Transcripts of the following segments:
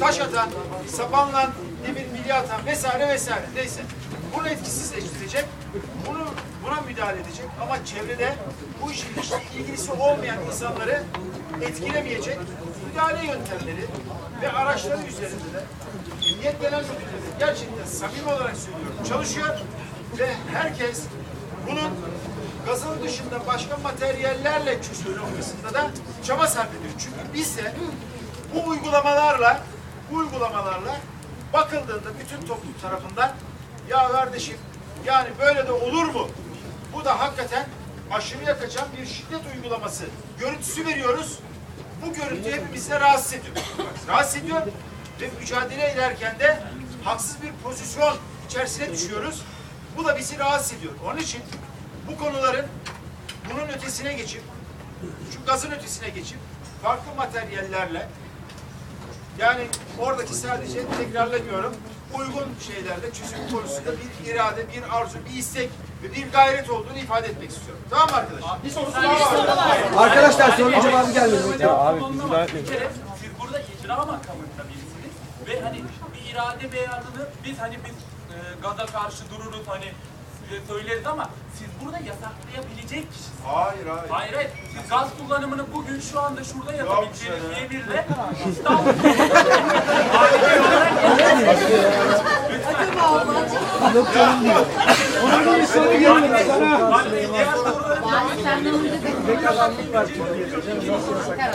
taş atan, sapanla demir bilye atan vesaire vesaire neyse. Bunu etkisizleştirecek, bunu buna müdahale edecek ama çevrede bu işin hiç ilgisi olmayan insanları etkilemeyecek müdahale yöntemleri ve araçları üzerinde de Emniyet Genel Müdürlüğü gerçekten samimi olarak söylüyorum çalışıyor ve herkes bunun gazın dışında başka materyallerle noktasında da çaba sarf ediyor. Çünkü biz de bu uygulamalarla bu uygulamalarla bakıldığında bütün toplum tarafından ya kardeşim yani böyle de olur mu? Bu da hakikaten aşırıya kaçan bir şiddet uygulaması görüntüsü veriyoruz. Bu görüntü hepimizi de rahatsız ediyor. Rahatsız ediyor ve mücadele ederken de haksız bir pozisyon içerisine düşüyoruz. Bu da bizi rahatsız ediyor. Onun için bu konuların bunun ötesine geçip, şu gazın ötesine geçip farklı materyallerle yani oradaki sadece tekrarlamıyorum uygun şeylerle çözüm konusunda bir irade, bir arzu, bir istek ve bir gayret olduğunu ifade etmek istiyorum. Tamam mı arkadaşlar? Bir soru Arkadaşlar sorunun cevabı gelmedi. Ya abi biz müdahale etmeyin. Bir kere siz burada icra makamında birisiniz ve hani bir irade beyanını biz hani biz e, gaza karşı dururuz hani söyleriz ama siz burada yasaklayabilecek kişisiniz. Hayır, hayır. Hayır hayır. Siz gaz kullanımını bugün şu anda şurada yapabileceğiniz emirle İstanbul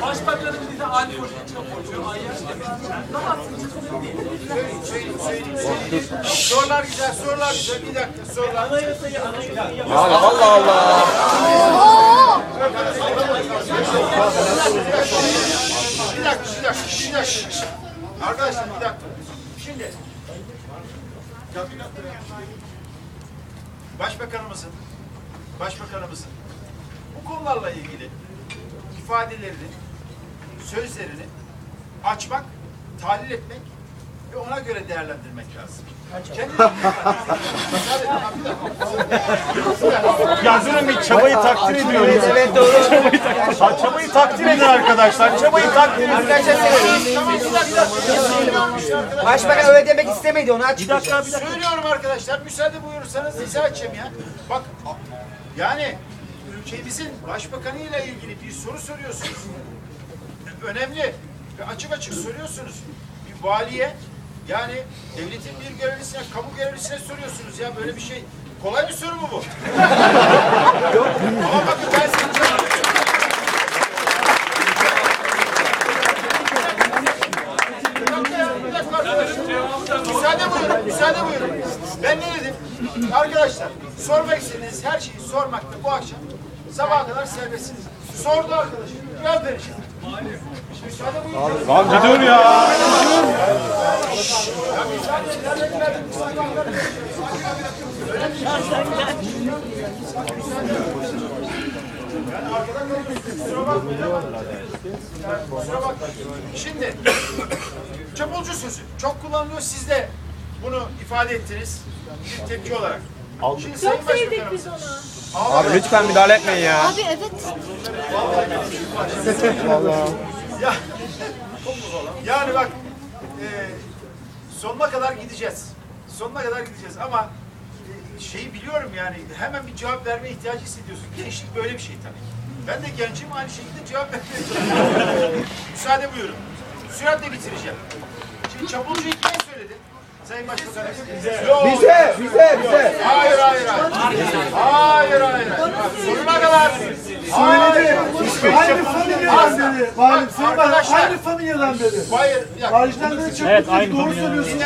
Başbakanın bize alkol içine Ayyaş demiş. Söyleyeyim, söyleyeyim. Sorular güzel, sorular güzel. Bir dakika, sorular. Allah Allah. Bir dakika, bir dakika, bir dakika. Arkadaşlar bir dakika. Şimdi Başbakanımızın Başbakanımızın bu konularla ilgili ifadelerini, sözlerini açmak, tahlil etmek ve ona göre değerlendirmek lazım. Kendini Ya durun bir çabayı takdir ediyoruz. Evet doğru. Ha, çabayı takdir edin arkadaşlar. Çabayı takdir edin. Arkadaşlar Başbakan öyle demek istemedi onu açıklayacak. dakika, bir dakika. Söylüyorum arkadaşlar, müsaade buyurursanız izah edeceğim ya. Bak, yani ülkemizin başbakanıyla ilgili bir soru soruyorsunuz. Önemli ve açık açık soruyorsunuz. Bir valiye, yani devletin bir görevlisine, kamu görevlisine soruyorsunuz ya böyle bir şey. Kolay bir soru mu bu? Ama bakın ben size. Müsaade buyurun, müsaade buyurun. Ben ne dedim? Arkadaşlar, sormak istediğiniz her şeyi sormakta bu akşam sabaha kadar serbestsiniz. Sordu arkadaşım, vereceğim. Müsaade buyurun. Lan bir dur ya. Şimdi, çapulcu sözü çok kullanılıyor. Siz de bunu ifade ettiniz bir tepki olarak. Sayın Çok sevdik biz onu. Abi lütfen müdahale etmeyin ya. Abi evet. Ya, yani bak e, sonuna kadar gideceğiz. Sonuna kadar gideceğiz ama e, şeyi biliyorum yani hemen bir cevap verme ihtiyacı hissediyorsun. Gençlik böyle bir şey tabii. Ben de gencim aynı şekilde cevap vermeye çalışıyorum. Müsaade buyurun. Süratle bitireceğim. Şimdi çapulcuyu kime söyledin? Sayın Başbakanım. Yok. Bize, bize, bize. Hayır hayır hayır. Hayır hayır sonuna kadar. Hayır. Dedi. Valim Valim Arkadaşlar. aynı familyadan dedi. Hayır. De çok Evet, evet, aynı doğru söylüyorsunuz.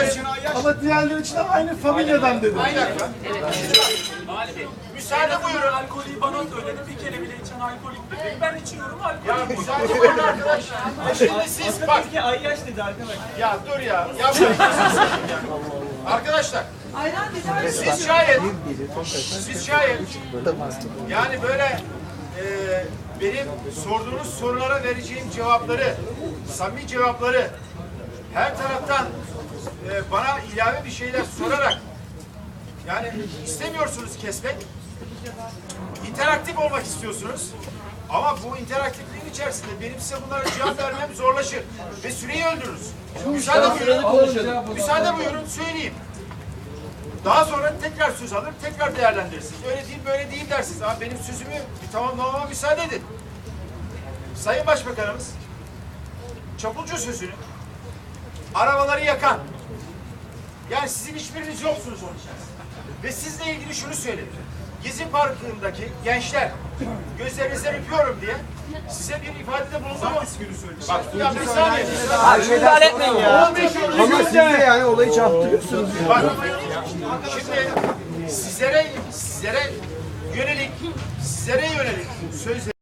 Ama diğerleri için de aynı familyadan dedi. Vali Bey. Müsaade buyurun. Alkolü bana söyledi. Bir kere bile içen alkolik dedi. Ben içiyorum alkol. Ya müsaade buyurun arkadaşlar. Şimdi siz bak. Ayyaş dedi arkadaş. Ya dur ya. Ya Arkadaşlar. Siz şayet, siz şayet yani böyle e, benim sorduğunuz sorulara vereceğim cevapları, samimi cevapları her taraftan e, bana ilave bir şeyler sorarak yani istemiyorsunuz kesmek, interaktif olmak istiyorsunuz ama bu interaktifliğin içerisinde benim size bunlara cevap vermem zorlaşır ve süreyi öldürürüz. Müsaade buyurun. Müsaade buyurun söyleyeyim. Daha sonra tekrar söz alır, tekrar değerlendirirsiniz. Öyle değil, böyle değil dersiniz. Ama benim sözümü bir tamamlamama müsaade edin. Sayın Başbakanımız, çapulcu sözünü, arabaları yakan, yani sizin hiçbiriniz yoksunuz onun içerisinde. Ve sizle ilgili şunu söyledi. Gezi Parkı'ndaki gençler gözlerinizden öpüyorum diye size bir ifadede bulundu mu? Bak, ya bir saniye. Abi müdahale etmeyin ya. Ama siz de yani olayı çarptırıyorsunuz. Bak, şimdi sizlere, sizlere yönelik, sizlere yönelik sözleri